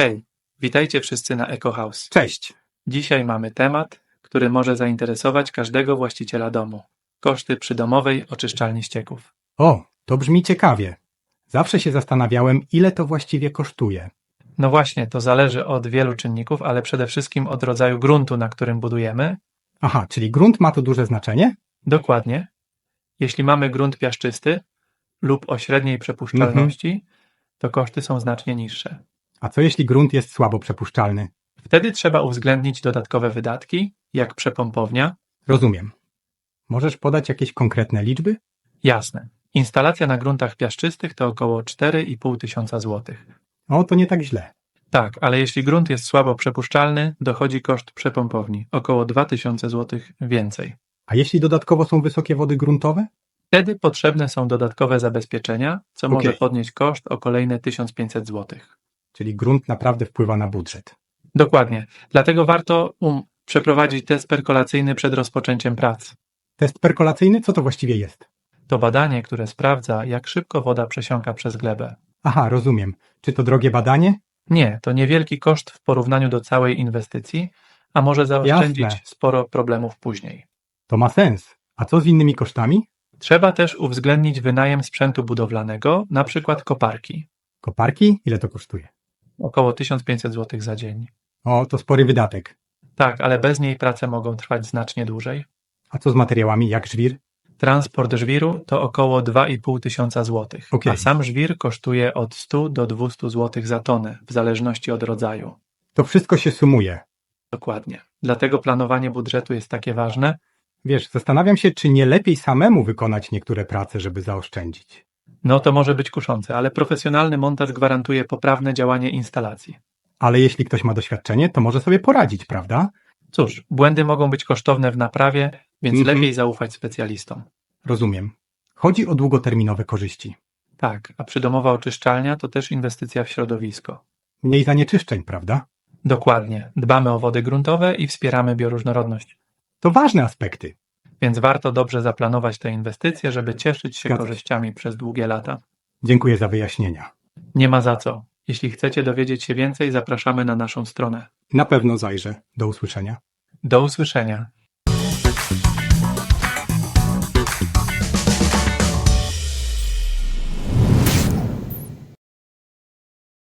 Hej, witajcie wszyscy na Eco House. Cześć. Dzisiaj mamy temat, który może zainteresować każdego właściciela domu. Koszty przydomowej oczyszczalni ścieków. O, to brzmi ciekawie. Zawsze się zastanawiałem, ile to właściwie kosztuje. No właśnie, to zależy od wielu czynników, ale przede wszystkim od rodzaju gruntu, na którym budujemy. Aha, czyli grunt ma tu duże znaczenie? Dokładnie. Jeśli mamy grunt piaszczysty lub o średniej przepuszczalności, to koszty są znacznie niższe. A co jeśli grunt jest słabo przepuszczalny? Wtedy trzeba uwzględnić dodatkowe wydatki, jak przepompownia. Rozumiem. Możesz podać jakieś konkretne liczby? Jasne. Instalacja na gruntach piaszczystych to około 4,5 tysiąca złotych. O, to nie tak źle. Tak, ale jeśli grunt jest słabo przepuszczalny, dochodzi koszt przepompowni, około 2000 zł więcej. A jeśli dodatkowo są wysokie wody gruntowe? Wtedy potrzebne są dodatkowe zabezpieczenia, co może Okej. podnieść koszt o kolejne 1500 zł. Czyli grunt naprawdę wpływa na budżet. Dokładnie. Dlatego warto um, przeprowadzić test perkolacyjny przed rozpoczęciem prac. Test perkolacyjny? Co to właściwie jest? To badanie, które sprawdza, jak szybko woda przesiąka przez glebę. Aha, rozumiem. Czy to drogie badanie? Nie, to niewielki koszt w porównaniu do całej inwestycji, a może zaoszczędzić Jasne. sporo problemów później. To ma sens. A co z innymi kosztami? Trzeba też uwzględnić wynajem sprzętu budowlanego, na przykład koparki. Koparki? Ile to kosztuje? Około 1500 zł za dzień. O, to spory wydatek. Tak, ale bez niej prace mogą trwać znacznie dłużej. A co z materiałami, jak żwir? Transport żwiru to około 2,5 tysiąca złotych, Okej. a sam żwir kosztuje od 100 do 200 zł za tonę, w zależności od rodzaju. To wszystko się sumuje. Dokładnie. Dlatego planowanie budżetu jest takie ważne. Wiesz, zastanawiam się, czy nie lepiej samemu wykonać niektóre prace, żeby zaoszczędzić. No to może być kuszące, ale profesjonalny montaż gwarantuje poprawne działanie instalacji. Ale jeśli ktoś ma doświadczenie, to może sobie poradzić, prawda? Cóż, błędy mogą być kosztowne w naprawie, więc Mhm. lepiej zaufać specjalistom. Rozumiem. Chodzi o długoterminowe korzyści. Tak, a przydomowa oczyszczalnia to też inwestycja w środowisko. Mniej zanieczyszczeń, prawda? Dokładnie. Dbamy o wody gruntowe i wspieramy bioróżnorodność. To ważne aspekty. Więc warto dobrze zaplanować te inwestycje, żeby cieszyć się Zgadza korzyściami przez długie lata. Dziękuję za wyjaśnienia. Nie ma za co. Jeśli chcecie dowiedzieć się więcej, zapraszamy na naszą stronę. Na pewno zajrzę. Do usłyszenia. Do usłyszenia.